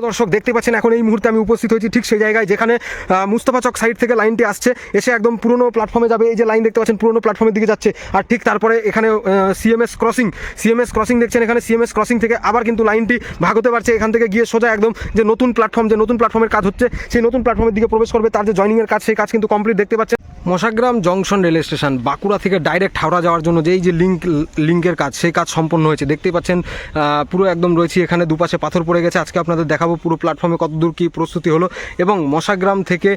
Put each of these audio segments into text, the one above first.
প্রিয় দর্শক দেখতে পাচ্ছেন, এখন এই মুহূর্তে আমি উপস্থিত হয়েছি ঠিক সেই জায়গায় যেখানে মুস্তফা চক সাইড থেকে লাইনটি আসছে। এসে একদম পুরনো প্ল্যাটফর্মে যাবে, এই যে লাইন দেখতে পাচ্ছেন, পুরনো প্ল্যাটফর্মের দিকে যাচ্ছে। আর ঠিক তারপরে এখানে সিএমএস ক্রসিং সিএমএস ক্রসিং দেখছেন, এখানে সিএমএস ক্রসিং থেকে আবার কিন্তু লাইনটি ভাগ হতে পারছে। এখান থেকে গিয়ে সোজা একদম যে নতুন প্ল্যাটফর্ম যে নতুন প্ল্যাটফর্মের কাজ হচ্ছে, সেই নতুন প্ল্যাটফর্মের দিকে প্রবেশ করবে। তার যে জয়নিংয়ের কাজ, সেই কাজ কিন্তু কমপ্লিট দেখতে পাচ্ছেন। Mashagram junction rail station, Bankura থেকে ডাইরেক্ট হাওড়া যাওয়ার জন্য যেই যে লিঙ্ক লিঙ্কের কাজ, সেই কাজ সম্পন্ন হয়েছে। দেখতেই পাচ্ছেন পুরো একদম রয়েছে এখানে, দুপাশে পাথর পড়ে গেছে। আজকে আপনাদের দেখাবো পুরো প্ল্যাটফর্মে কতদূর কী প্রস্তুতি হলো। এবং মশাগ্রাম থেকে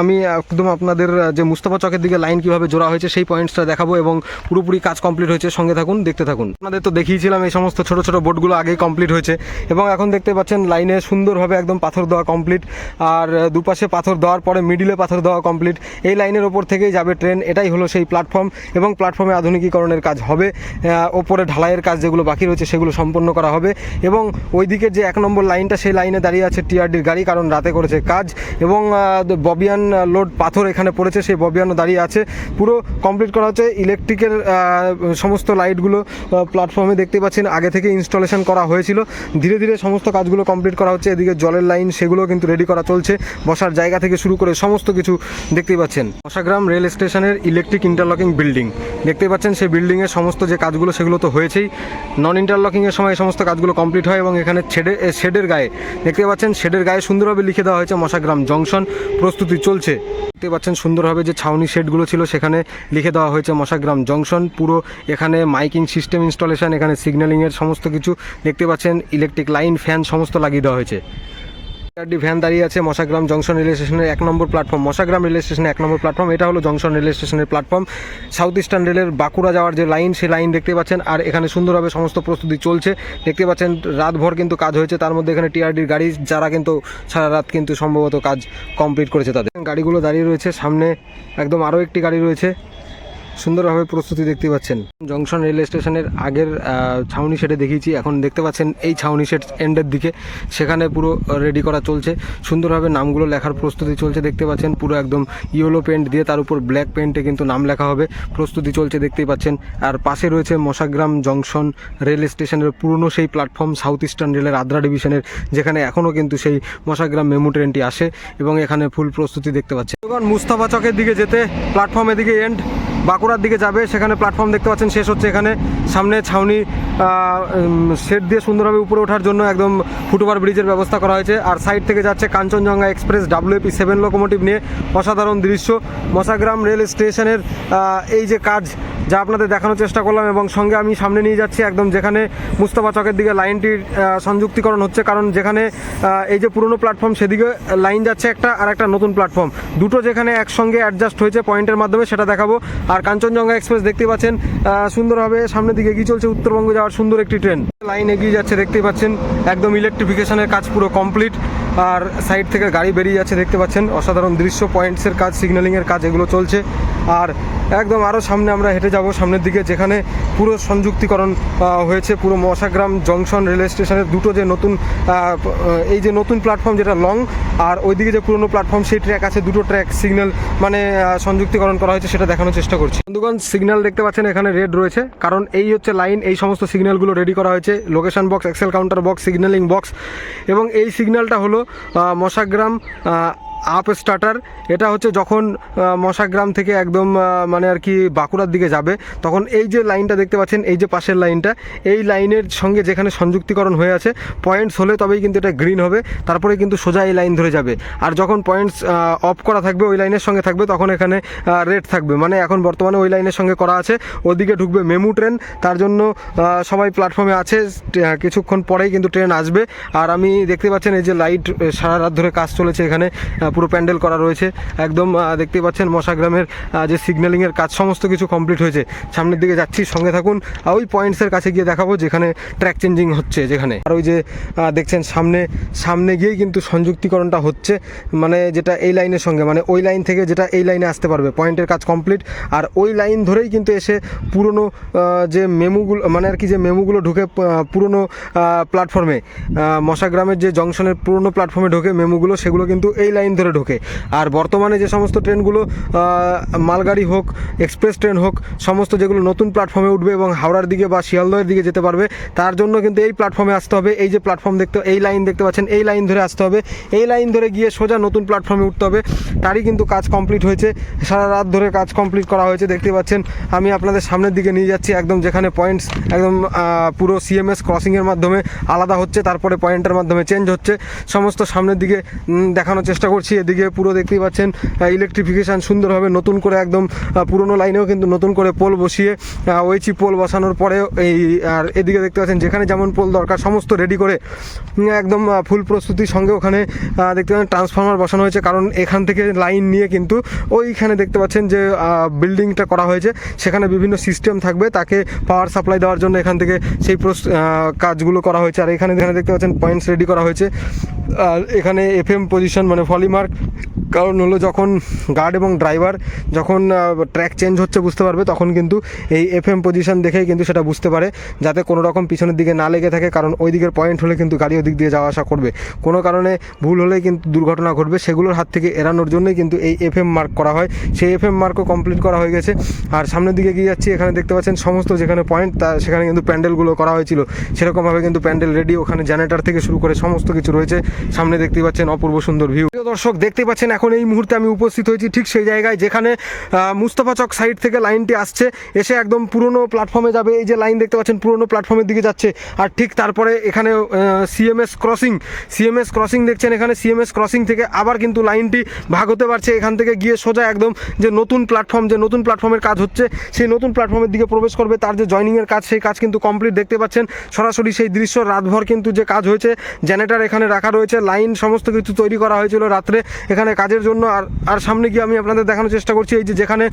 আমি একদম আপনাদের, যে মুস্তফা চকের দিকে লাইন কীভাবে জোড়া হয়েছে, সেই পয়েন্টসটা দেখাবো এবং পুরোপুরি কাজ কমপ্লিট হয়েছে। সঙ্গে থাকুন, দেখতে থাকুন। আপনাদের তো দেখিয়েছিলাম, এই সমস্ত ছোট ছোট বোর্ডগুলো আগেই কমপ্লিট হয়েছে। এবং এখন দেখতে পাচ্ছেন লাইনে সুন্দরভাবে একদম পাথর দেওয়া কমপ্লিট আর দুপাশে পাথর দেওয়ার পরে মিডিলে পাথর দেওয়া কমপ্লিট এই লাইনের ওপর থেকেই যাবে ট্রেন, এটাই হলো সেই প্ল্যাটফর্ম এবং প্ল্যাটফর্মে আধুনিকীকরণের কাজ হবে। ওপরে ঢালাইয়ের কাজ যেগুলো বাকি রয়েছে সেগুলো সম্পন্ন করা হবে এবং ওই দিকের যে এক নম্বর লাইনটা সেই লাইনে দাঁড়িয়ে আছে টিআরডির গাড়ি, কারণ রাতে করেছে কাজ এবং ববিয়ান লোড পাথর এখানে পড়েছে, সেই ববিয়ানও দাঁড়িয়ে আছে। পুরো কমপ্লিট করা হচ্ছে। ইলেকট্রিকের সমস্ত লাইটগুলো প্ল্যাটফর্মে দেখতে পাচ্ছেন। আগে থেকে ইনস্টলেশন করা হয়েছিল। ধীরে ধীরে সমস্ত কাজগুলো কমপ্লিট করা হচ্ছে। এদিকে জলের লাইন সেগুলো কিন্তু রেডি করা চলছে। বসার জায়গা থেকে শুরু করে সমস্ত কিছু দেখতেই পাচ্ছেন। মশাগ্রাম রেল স্টেশনের ইলেকট্রিক ইন্টারলকিং বিল্ডিং। দেখতে পাচ্ছেন, সেই বিল্ডিংয়ের সমস্ত যে কাজগুলো সেগুলো তো হয়েছেই। নন ইন্টারলকিংয়ের সময় সমস্ত কাজগুলো কমপ্লিট হয় এবং এখানে শেডে শেডের গায়ে দেখতে পাচ্ছেন, শেডের গায়ে সুন্দরভাবে লিখে দেওয়া হয়েছে মশাগ্রাম জংশন, প্রস্তুতি চলছে। দেখতে পাচ্ছেন সুন্দরভাবে যে ছাউনি শেডগুলো ছিল সেখানে লিখে দেওয়া হয়েছে মশাগ্রাম জংশন, পুরো এখানে মাইকিং সিস্টেম ইনস্টলেশন, এখানে সিগন্যালিংয়ের সমস্ত কিছু দেখতে পাচ্ছেন, ইলেকট্রিক লাইন, ফ্যান, সমস্ত লাগিয়ে দেওয়া হয়েছে। চারটি ভ্যান দাঁড়িয়ে আছে মশাগ্রাম জংশন রেল স্টেশনের এক নম্বর প্ল্যাটফর্ম। মশাগ্রাম রেল স্টেশনে এক নম্বর প্ল্যাটফর্ম, এটা হলো জংশন রেল স্টেশনের প্ল্যাটফর্ম। সাউথ ইস্টার্ন রেলের বাঁকুড়া যাওয়ার যে লাইন, সেই লাইন দেখতে পাচ্ছেন। আর এখানে সুন্দরভাবে সমস্ত প্রস্তুতি চলছে। দেখতে পাচ্ছেন, রাতভর কিন্তু কাজ হয়েছে। তার মধ্যে এখানে টিআরডির গাড়ি, যারা কিন্তু সারা রাত কিন্তু সম্ভবত কাজ কমপ্লিট করেছে তাদের। গাড়িগুলো দাঁড়িয়ে রয়েছে। সামনে একদম আরও একটি গাড়ি রয়েছে। সুন্দরভাবে প্রস্তুতি দেখতে পাচ্ছেন। জংশন রেল স্টেশনের আগের ছাউনি সেটে দেখিয়েছি, এখন দেখতে পাচ্ছেন এই ছাউনি সেট এন্ডের দিকে। সেখানে পুরো রেডি করা চলছে। সুন্দরভাবে নামগুলো লেখার প্রস্তুতি চলছে, দেখতে পাচ্ছেন পুরো একদম ইয়েলো পেন্ট দিয়ে, তার উপর ব্ল্যাক পেন্টে কিন্তু নাম লেখা হবে। প্রস্তুতি চলছে, দেখতেই পাচ্ছেন। আর পাশে রয়েছে মশাগ্রাম জংশন রেল স্টেশনের পুরনো সেই প্ল্যাটফর্ম সাউথ ইস্টার্ন রেলের আদ্রা ডিভিশনের যেখানে এখনও কিন্তু সেই মশাগ্রাম মেমো ট্রেনটি আসে এবং এখানে ফুল প্রস্তুতি দেখতে পাচ্ছেন। মুস্তাফা চকের দিকে যেতে প্ল্যাটফর্মের দিকে এন্ড বাঁকুড়ার দিকে যাবে, সেখানে প্ল্যাটফর্ম দেখতে পাচ্ছেন, শেষ হচ্ছে এখানে। সামনে ছাউনি সেট দিয়ে সুন্দরভাবে উপরে ওঠার জন্য একদম ফুটওভার ব্রিজের ব্যবস্থা করা হয়েছে। আর সাইড থেকে যাচ্ছে Kanchenjunga express WP seven locomotive নিয়ে অসাধারণ দৃশ্য। মশাগ্রাম রেল স্টেশনের এই যে কাজ যা আপনাদের দেখানোর চেষ্টা করলাম এবং সঙ্গে আমি সামনে নিয়ে যাচ্ছি একদম যেখানে মুস্তফা চকের দিকে লাইনটির সংযুক্তিকরণ হচ্ছে। কারণ যেখানে এই যে পুরনো প্ল্যাটফর্ম সেদিকে লাইন যাচ্ছে একটা আর একটা নতুন প্ল্যাটফর্ম দুটো যেখানে একসঙ্গে অ্যাডজাস্ট হয়েছে পয়েন্টের মাধ্যমে সেটা দেখাবো। আর কাঞ্চনজঙ্ঘা এক্সপ্রেস দেখতে পাচ্ছেন সুন্দরভাবে সামনের দিকে এগিয়ে চলছে উত্তরবঙ্গ যাওয়ার সুন্দর একটি ট্রেন। লাইন এগিয়ে যাচ্ছে দেখতে পাচ্ছেন। একদম ইলেকট্রিফিকেশনের কাজ পুরো কমপ্লিট আর সাইড থেকে গাড়ি বেরিয়ে যাচ্ছে, দেখতে পাচ্ছেন? অসাধারণ দৃশ্য পয়েন্টসের কাজ সিগন্যালিংয়ের কাজ, এগুলো চলছে। আর একদম আরও সামনে আমরা হেঁটে যাব, সামনের দিকে, যেখানে পুরো সংযুক্তিকরণ হয়েছে। পুরো মশাগ্রাম জংশন রেল স্টেশনের দুটো যে নতুন এই যে নতুন প্ল্যাটফর্ম যেটা লং আর ওইদিকে যে পুরনো প্ল্যাটফর্ম সেই ট্র্যাক আছে, দুটো ট্র্যাক সিগন্যাল মানে সংযুক্তিকরণ করা হয়েছে, সেটা দেখানোর চেষ্টা করছি। বন্ধুগণ সিগন্যাল দেখতে পাচ্ছেন, এখানে রেড রয়েছে। কারণ এই হচ্ছে লাইন এই সমস্ত সিগন্যালগুলো রেডি করা হয়েছে। Location box axle counter box signalling box এবং এই সিগন্যালটা হলো মশাগ্রাম আপ স্টার্টার এটা হচ্ছে যখন মশাগ্রাম থেকে একদম মানে আর কি বাঁকুড়ার দিকে যাবে, তখন এই যে লাইনটা দেখতে পাচ্ছেন, এই যে পাশের লাইনটা, এই লাইনের সঙ্গে যেখানে সংযুক্তিকরণ হয়ে আছে পয়েন্টস হলে তবেই কিন্তু এটা গ্রিন হবে, তারপরে কিন্তু সোজা এই লাইন ধরে যাবে। আর যখন পয়েন্টস অফ করা থাকবে, ওই লাইনের সঙ্গে থাকবে, তখন এখানে রেড থাকবে। মানে এখন বর্তমানে ওই লাইনের সঙ্গে করা আছে, ওদিকে ঢুকবে মেমু ট্রেন তার জন্য সবাই প্ল্যাটফর্মে আছে কিছুক্ষণ পরেই কিন্তু ট্রেন আসবে। আর আমি দেখতে পাচ্ছেন, এই যে লাইট সারা রাত ধরে কাজ চলেছে এখানে পুরো প্যান্ডেল করা রয়েছে। একদম দেখতে পাচ্ছেন মশাগ্রামের যে সিগন্যালিংয়ের কাজ, সমস্ত কিছু কমপ্লিট হয়েছে। সামনের দিকে যাচ্ছি, সঙ্গে থাকুন। আর ওই পয়েন্টসের কাছে গিয়ে দেখাবো যেখানে ট্র্যাক চেঞ্জিং হচ্ছে যেখানে। আর ওই যে দেখছেন সামনে সামনে গিয়েই কিন্তু সংযুক্তিকরণটা হচ্ছে। মানে যেটা এই লাইনের সঙ্গে মানে ওই লাইন থেকে যেটা এই লাইনে আসতে পারবে। পয়েন্টের কাজ কমপ্লিট আর ওই লাইন ধরেই কিন্তু এসে পুরনো যে মেমুগুলো মানে আর কি যে মেমুগুলো ঢুকে পুরনো প্ল্যাটফর্মে মশাগ্রামের যে জংশনের পুরনো প্ল্যাটফর্মে ঢোকে মেমুগুলো, সেগুলো কিন্তু এই লাইন ধরে ঢোকে। আর বর্তমানে যে সমস্ত ট্রেনগুলো মালগাড়ি হোক, এক্সপ্রেস ট্রেন হোক, সমস্ত যেগুলো নতুন প্ল্যাটফর্মে উঠবে এবং হাওড়ার দিকে বা শিয়ালদহের দিকে যেতে পারবে, তার জন্য কিন্তু এই প্ল্যাটফর্মে আসতে হবে। এই যে প্ল্যাটফর্ম দেখতে, এই লাইন দেখতে পাচ্ছেন, এই লাইন ধরে আসতে হবে। এই লাইন ধরে গিয়ে সোজা নতুন প্ল্যাটফর্মে উঠতে হবে। তারই কিন্তু কাজ কমপ্লিট হয়েছে। সারা রাত ধরে কাজ কমপ্লিট করা হয়েছে। দেখতে পাচ্ছেন, আমি আপনাদের সামনের দিকে নিয়ে যাচ্ছি। একদম যেখানে পয়েন্টস একদম পুরো সিএমএস ক্রসিংয়ের মাধ্যমে আলাদা হচ্ছে। তারপরে পয়েন্টের মাধ্যমে চেঞ্জ হচ্ছে। সমস্ত সামনের দিকে দেখানোর চেষ্টা করছি। এদিকে পুরো দেখতেই পাচ্ছেন ইলেকট্রিফিকেশান সুন্দরভাবে নতুন করে একদম পুরোনো লাইনেও কিন্তু নতুন করে পোল বসিয়ে ওইচি পোল বসানোর পরেও এই, আর এদিকে দেখতে পাচ্ছেন, যেখানে যেমন পোল দরকার, সমস্ত রেডি করে একদম ফুল প্রস্তুতির সঙ্গে ওখানে দেখতে পাচ্ছেন ট্রান্সফরমার বসানো হয়েছে। কারণ এখান থেকে লাইন নিয়ে কিন্তু ওইখানে দেখতে পাচ্ছেন যে বিল্ডিংটা করা হয়েছে। সেখানে বিভিন্ন সিস্টেম থাকবে, তাকে পাওয়ার সাপ্লাই দেওয়ার জন্য এখান থেকে সেই কাজগুলো করা হয়েছে। আর এখানে এখানে দেখতে পাচ্ছেন পয়েন্টস রেডি করা হয়েছে। আর এখানে এফএম পজিশন মানে ফলিমার্ক কারণ হলো যখন গার্ড এবং ড্রাইভার যখন ট্র্যাক চেঞ্জ হচ্ছে বুঝতে পারবে, তখন কিন্তু এই এফএম পজিশন দেখেই কিন্তু সেটা বুঝতে পারে, যাতে কোনো রকম পিছনের দিকে না লেগে থাকে, কারণ ওই দিকের পয়েন্ট হলে কিন্তু গাড়ি ওদিক দিয়ে যাওয়া আসা করবে। কোনো কারণে ভুল হলে কিন্তু দুর্ঘটনা ঘটবে, সেগুলোর হাত থেকে এড়ানোর জন্যই কিন্তু এই এফএম মার্ক করা হয়। সেই এফএম মার্কও কমপ্লিট করা হয়ে গেছে। আর সামনের দিকে গিয়ে যাচ্ছি, এখানে দেখতে পাচ্ছেন সমস্ত যেখানে পয়েন্ট তা সেখানে কিন্তু প্যান্ডেলগুলো করা হয়েছিল। সেরকমভাবে কিন্তু প্যান্ডেল রেডি ওখানে জেনারেটর থেকে শুরু করে সমস্ত কিছু রয়েছে। সামনে দেখতে পাচ্ছেন অপূর্ব সুন্দর ভিউ দর্শক, দেখতে পাচ্ছেন এখন এই মুহূর্তে আমি উপস্থিত হয়েছি ঠিক সেই জায়গায় যেখানে মুস্তফা চক সাইড থেকে লাইনটি আসছে। এসে একদম পুরনো প্ল্যাটফর্মে যাবে। এই যে লাইন দেখতে পাচ্ছেন, পুরনো প্ল্যাটফর্মের দিকে যাচ্ছে। আর ঠিক তারপরে এখানে সিএমএস ক্রসিং সিএমএস ক্রসিং দেখছেন এখানে। সিএমএস ক্রসিং থেকে আবার কিন্তু লাইনটি ভাগ হতে পারছে। এখান থেকে গিয়ে সোজা একদম যে নতুন প্ল্যাটফর্ম যে নতুন প্ল্যাটফর্মের কাজ হচ্ছে, সেই নতুন প্ল্যাটফর্মের দিকে প্রবেশ করবে। তার যে জয়নিংয়ের কাজ, সেই কাজ কিন্তু কমপ্লিট দেখতে পাচ্ছেন। সরাসরি সেই দৃশ্য রাতভর কিন্তু যে কাজ হয়েছে জেনারেটর এখানে রাখা রয়েছে, লাইন সমস্ত কিছু তৈরি করা হয়েছিল রাত্রে এখানে কাজের জন্য। আর আর সামনে গিয়ে আমি আপনাদের দেখানোর চেষ্টা করছি, এই যে যেখানে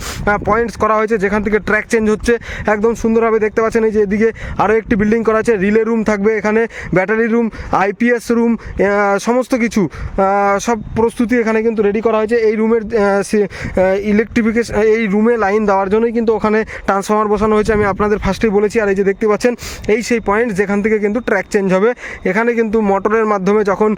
পয়েন্টস করা হয়েছে, যেখান থেকে ট্র্যাক চেঞ্জ হচ্ছে, একদম সুন্দরভাবে দেখতে পাচ্ছেন, এই যে এদিকে আরও একটি বিল্ডিং করা আছে রিলে রুম থাকবে এখানে ব্যাটারি রুম আইপিএস রুম সমস্ত কিছু সব প্রস্তুতি এখানে কিন্তু রেডি করা হয়েছে। এই রুমের ইলেকট্রিফিকেশন এই রুমে লাইন দেওয়ার জন্যই কিন্তু ওখানে ট্রান্সফর্মার বসানো হয়েছে, আমি আপনাদের ফার্স্টেই বলেছি। আর এই যে দেখতে পাচ্ছেন, এই সেই পয়েন্ট যেখান থেকে কিন্তু ট্র্যাক চেঞ্জ হবে। এখানে কিন্তু মোটরের মাধ্যমে যখন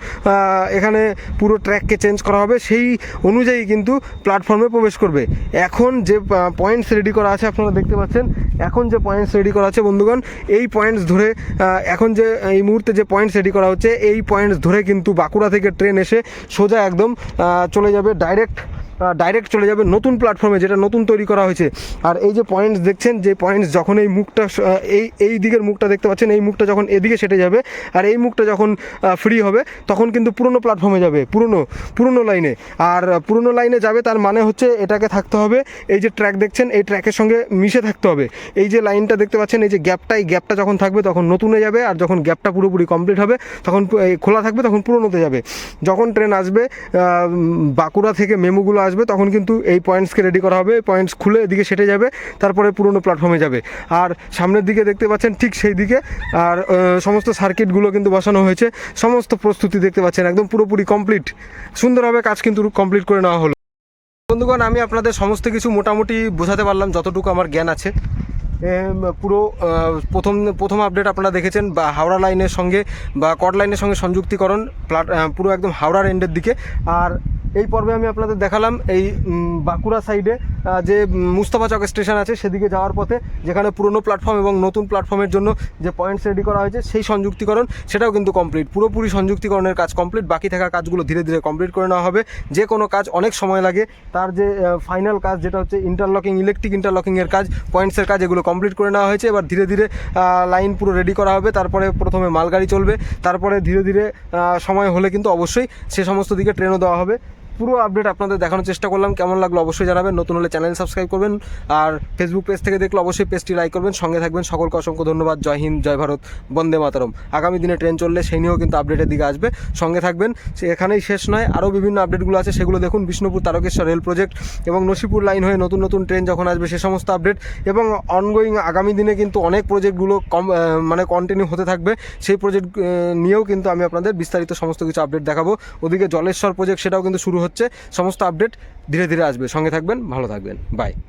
এখানে পুরো ট্র্যাককে চেঞ্জ করা হবে, সেই অনুযায়ী কিন্তু প্ল্যাটফর্মে প্রবেশ করবে। এখন যে পয়েন্টস রেডি করা আছে, আপনারা দেখতে পাচ্ছেন, এখন যে পয়েন্টস রেডি করা আছে, বন্ধুগণ, এই পয়েন্টস ধরে এখন যে, এই মুহূর্তে যে পয়েন্টস রেডি করা হচ্ছে, এই পয়েন্টস ধরে কিন্তু বাঁকুড়া থেকে ট্রেন এসে সোজা একদম চলে যাবে ডাইরেক্ট ডাইরেক্ট চলে যাবে নতুন প্ল্যাটফর্মে যেটা নতুন তৈরি করা হয়েছে। আর এই যে পয়েন্টস দেখছেন, যে পয়েন্টস যখন এই মুখটা এই এই দিকের মুখটা দেখতে পাচ্ছেন, এই মুখটা যখন এদিকে সেটে যাবে, আর এই মুখটা যখন ফ্রি হবে, তখন কিন্তু পুরনো প্ল্যাটফর্মে যাবে, পুরনো পুরনো লাইনে আর পুরনো লাইনে যাবে তার মানে হচ্ছে এটাকে থাকতে হবে, এই যে ট্র্যাক দেখছেন, এই ট্র্যাকের সঙ্গে মিশে থাকতে হবে। এই যে লাইনটা দেখতে পাচ্ছেন, এই যে গ্যাপটা এই গ্যাপটা যখন থাকবে, তখন নতুনে যাবে, আর যখন গ্যাপটা পুরোপুরি কমপ্লিট হবে, তখন খোলা থাকবে, তখন পুরনোতে যাবে। যখন ট্রেন আসবে বাঁকুড়া থেকে মেমুগুলো আসবে, তখন কিন্তু এই পয়েন্টসকে রেডি করা হবে। পয়েন্টস খুলে এদিকে সেটে যাবে, তারপরে পুরনো প্ল্যাটফর্মে যাবে। আর সামনের দিকে দেখতে পাচ্ছেন ঠিক সেই দিকে, আর সমস্ত সার্কিটগুলো কিন্তু বসানো হয়েছে। সমস্ত প্রস্তুতি দেখতে পাচ্ছেন, একদম পুরোপুরি কমপ্লিট সুন্দরভাবে কাজ কিন্তু কমপ্লিট করে নেওয়া হলো। বন্ধুগণ, আমি আপনাদের সমস্ত কিছু মোটামুটি বোঝাতে পারলাম, যতটুকু আমার জ্ঞান আছে। পুরো প্রথম প্রথম আপডেট আপনারা দেখেছেন, বা হাওড়া লাইনের সঙ্গে বা কট লাইনের সঙ্গে সংযুক্তিকরণ প্লাট পুরো একদম হাওড়ার এন্ডের দিকে। আর এই পর্বে আমি আপনাদের দেখালাম এই বাঁকুড়া সাইডে যে মুস্তাফা চক স্টেশন আছে, সেদিকে যাওয়ার পথে, যেখানে পুরনো প্ল্যাটফর্ম এবং নতুন প্ল্যাটফর্মের জন্য যে পয়েন্টস রেডি করা হয়েছে, সেই সংযুক্তিকরণ, সেটাও কিন্তু কমপ্লিট পুরোপুরি সংযুক্তিকরণের কাজ কমপ্লিট বাকি থাকা কাজগুলো ধীরে ধীরে কমপ্লিট করে নেওয়া হবে। যে কোনো কাজ অনেক সময় লাগে। তার যে ফাইনাল কাজ, যেটা হচ্ছে ইন্টারলকিং ইলেকট্রিক ইন্টারলকিংয়ের কাজ পয়েন্টসের কাজ, এগুলো কমপ্লিট করে নেওয়া হয়েছে। এবার ধীরে ধীরে লাইন পুরো রেডি করা হবে। তারপরে প্রথমে মালগাড়ি চলবে। তারপরে ধীরে ধীরে সময় হলে কিন্তু অবশ্যই সে সমস্ত দিকে ট্রেনও দেওয়া হবে। পুরো আপডেট আপনাদের দেখানোর চেষ্টা করলাম। কেমন লাগল অবশ্যই জানাবেন। নতুন হলে চ্যানেল সাবস্ক্রাইব করবেন। আর ফেসবুক পেজ থেকে দেখলে অবশ্যই পেজটি লাইক করবেন। সঙ্গে থাকবেন। সকলকে অসংখ্য ধন্যবাদ। জয় হিন্দ, জয় ভারত, বন্দে মাতরম। আগামী দিনে ট্রেন চললে সেই নিয়েও কিন্তু আপডেটের দিকে আসবে। সঙ্গে থাকবেন। এখানেই শেষ নয়। আরও বিভিন্ন আপডেটগুলো আছে। সেগুলো দেখুন বিষ্ণুপুর তারকেশ্বর রেল প্রজেক্ট এবং নসিপুর লাইন হয়ে নতুন নতুন ট্রেন যখন আসবে সে সমস্ত আপডেট এবং অনগোয়িং আগামী দিনে কিন্তু অনেক প্রজেক্টগুলো কম মানে কন্টিনিউ হতে থাকবে। সেই প্রজেক্ট নিয়েও কিন্তু আমি আপনাদের বিস্তারিত সমস্ত কিছু আপডেট দেখাবো। ওদিকে জলেশ্বর প্রজেক্ট সেটাও কিন্তু শুরু হচ্ছে সমস্ত আপডেট ধীরে ধীরে আসবে। সঙ্গে থাকবেন ভালো থাকবেন। বাই